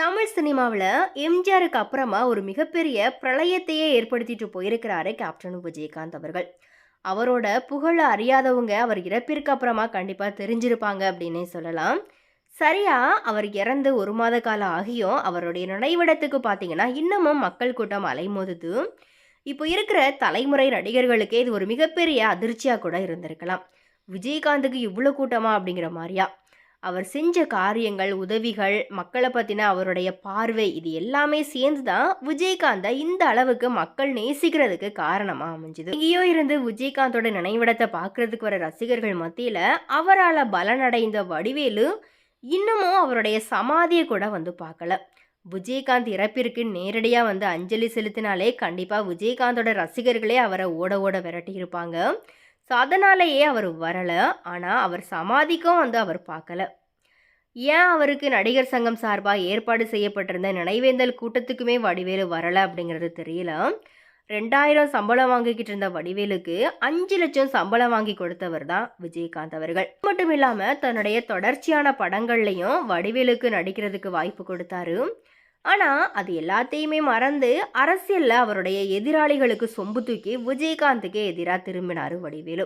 தமிழ் சினிமாவில் எம்ஜிஆருக்கு அப்புறமா ஒரு மிகப்பெரிய பிரளயத்தையே ஏற்படுத்திட்டு போயிருக்கிறாரு கேப்டன் விஜயகாந்த் அவர்கள். அவரோட புகழ அறியாதவங்க அவர் இறப்பிற்கு அப்புறமா கண்டிப்பாக தெரிஞ்சிருப்பாங்க அப்படின்னே சொல்லலாம். சரியா அவர் இறந்து ஒரு மாத காலம் ஆகியும் அவருடைய நினைவிடத்துக்கு பார்த்தீங்கன்னா இன்னமும் மக்கள் கூட்டம் அலைமோதுது. இப்போ இருக்கிற தலைமுறை நடிகர்களுக்கே இது ஒரு மிகப்பெரிய அதிர்ச்சியாக கூட இருந்திருக்கலாம். விஜயகாந்துக்கு இவ்வளோ கூட்டமா அப்படிங்கிற மாதிரியா? அவர் செஞ்ச காரியங்கள் உதவிகள் மக்களை பற்றின அவருடைய பார்வை இது எல்லாமே சேர்ந்து தான் விஜயகாந்தை இந்த அளவுக்கு மக்கள் நேசிக்கிறதுக்கு காரணமாக அமைஞ்சுது. எங்கேயோ இருந்து விஜயகாந்தோட நினைவிடத்தை பார்க்கறதுக்கு வர ரசிகர்கள் மத்தியில் அவரால் பலனடைந்த வடிவேலு இன்னமும் அவருடைய சமாதியை கூட வந்து பார்க்கல. விஜயகாந்த் இறப்பிற்கு நேரடியாக வந்து அஞ்சலி செலுத்தினாலே கண்டிப்பாக விஜயகாந்தோட ரசிகர்களே அவரை ஓட ஓட விரட்டி இருப்பாங்க. ஸோ அதனாலேயே அவர் வரலை. ஆனால் அவர் சமாதிக்கும் வந்து அவர் பார்க்கல. ஏன் அவருக்கு நடிகர் சங்கம் சார்பாக ஏற்பாடு செய்யப்பட்டிருந்த நினைவேந்தல் கூட்டத்துக்குமே வடிவேலு வரலை அப்படிங்கிறது தெரியல. ரெண்டாயிரம் சம்பளம் வாங்கிக்கிட்டு இருந்த வடிவேலுக்கு அஞ்சு லட்சம் சம்பளம் வாங்கி கொடுத்தவர் தான் விஜயகாந்த் அவர்கள். மட்டும் இல்லாமல் தன்னுடைய தொடர்ச்சியான படங்கள்லையும் வடிவேலுக்கு நடிக்கிறதுக்கு வாய்ப்பு கொடுத்தாரு. ஆனால் அது எல்லாத்தையுமே மறந்து அரசியலில் அவருடைய எதிராளிகளுக்கு சொம்பு தூக்கி விஜயகாந்துக்கே எதிராக திரும்பினார் வடிவேலு.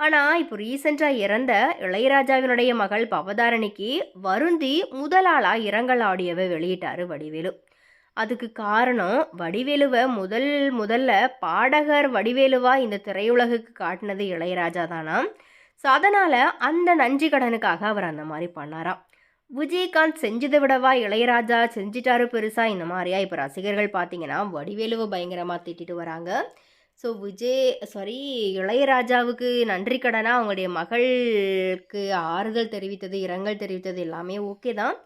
ஆனால் இப்போ ரீசெண்டாக இறந்த இளையராஜாவினுடைய மகள் பவதாரணிக்கு வருந்தி முதலாளாக இரங்கல் ஆடியோவை வெளியிட்டார் வடிவேலு. அதுக்கு காரணம் வடிவேலுவை முதல் முதல்ல பாடகர் வடிவேலுவா இந்த திரையுலகுக்கு காட்டினது இளையராஜா தானா ஸோ அதனால் அந்த நன்றி கடனுக்காக அவர் அந்த மாதிரி பண்ணாராம். விஜயகாந்த் செஞ்சதை விடவா இளையராஜா செஞ்சிட்டாரு பெருசா? இந்த மாதிரியா? இப்போ ரசிகர்கள் பார்த்தீங்கன்னா வடிவேலுவை பயங்கரமாக திட்டிட்டு வராங்க. ஸோ விஜய் சாரி இளையராஜாவுக்கு நன்றி கடனாக அவங்களுடைய மகளுக்கு ஆறுதல் தெரிவித்தது இரங்கல் தெரிவித்தது எல்லாமே ஓகே தான்.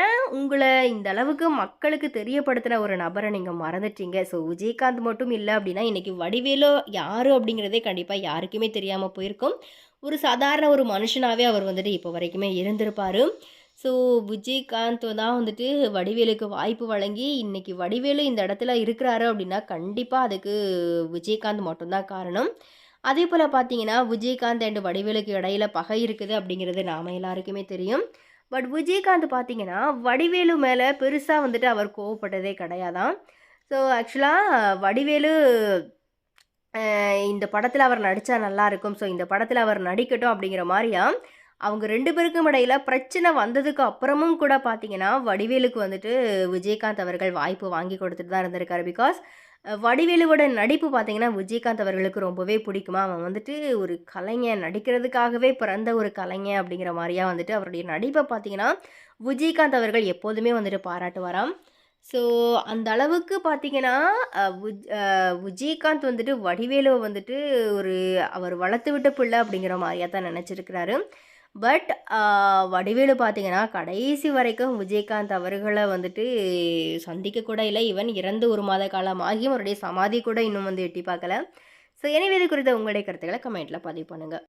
ஏன் உங்களை இந்த அளவுக்கு மக்களுக்கு தெரியப்படுத்துகிற ஒரு நபரை நீங்கள் மறந்துட்டீங்க? ஸோ விஜயகாந்த் மட்டும் இல்லை அப்படின்னா இன்றைக்கி வடிவேலு யார் அப்படிங்கிறதே கண்டிப்பாக யாருக்குமே தெரியாமல் போயிருக்கும். ஒரு சாதாரண ஒரு மனுஷனாகவே அவர் வந்துட்டு இப்போ வரைக்குமே இருந்திருப்பார். ஸோ விஜயகாந்த் தான் வந்துட்டு வடிவேலுக்கு வாய்ப்பு வழங்கி இன்றைக்கி வடிவேலு இந்த இடத்துல இருக்கிறாரு அப்படின்னா கண்டிப்பாக அதுக்கு விஜயகாந்த் மட்டும்தான் காரணம். அதே போல் பார்த்தீங்கன்னா விஜயகாந்த் அண்ட் வடிவேலுக்கு இடையில பகை இருக்குது அப்படிங்கிறது நாம் எல்லாருக்குமே தெரியும். பட் விஜயகாந்த் பார்த்தீங்கன்னா வடிவேலு மேலே பெருசாக வந்துட்டு அவர் கோவப்பட்டதே கிடையாதான். ஸோ ஆக்சுவலாக வடிவேலு இந்த படத்தில் அவர் நடித்தா நல்லாயிருக்கும் ஸோ இந்த படத்தில் அவர் நடிக்கட்டும் அப்படிங்கிற மாதிரியா அவங்க ரெண்டு பேருக்கும் இடையில் பிரச்சனை வந்ததுக்கு அப்புறமும் கூட பார்த்தீங்கன்னா வடிவேலுக்கு வந்துட்டு விஜயகாந்த் அவர்கள் வாய்ப்பு வாங்கி கொடுத்துட்டு தான் இருந்திருக்காரு. பிகாஸ் வடிவேலுவோட நடிப்பு பார்த்தீங்கன்னா விஜயகாந்த் அவர்களுக்கு ரொம்பவே பிடிக்குமா? அவன் வந்துட்டு ஒரு கலைஞன் நடிக்கிறதுக்காகவே பிறந்த ஒரு கலைஞன் அப்படிங்கிற மாதிரியா வந்துட்டு அவருடைய நடிப்பை பார்த்தீங்கன்னா விஜயகாந்த் அவர்கள் எப்போதுமே வந்துட்டு பாராட்டுவாராம். ஸோ அந்த அளவுக்கு பார்த்தீங்கன்னா விஜயகாந்த் வந்துட்டு வடிவேலுவை வந்துட்டு ஒரு அவர் வளர்த்து விட்ட பிள்ளை அப்படிங்கிற மாதிரியாக தான் நினச்சிருக்கிறாரு. பட் வடிவேலு பார்த்தீங்கன்னா கடைசி வரைக்கும் விஜயகாந்த் அவர்களை வந்துட்டு சந்திக்க கூட இல்லை. ஈவன் இறந்து ஒரு மாத காலமாகி அவருடைய சமாதி கூட இன்னும் வந்து எட்டி பார்க்கல. ஸோ எனவே இது குறித்த உங்களுடைய கருத்துக்களை கமெண்ட்டில் பதிவு பண்ணுங்கள்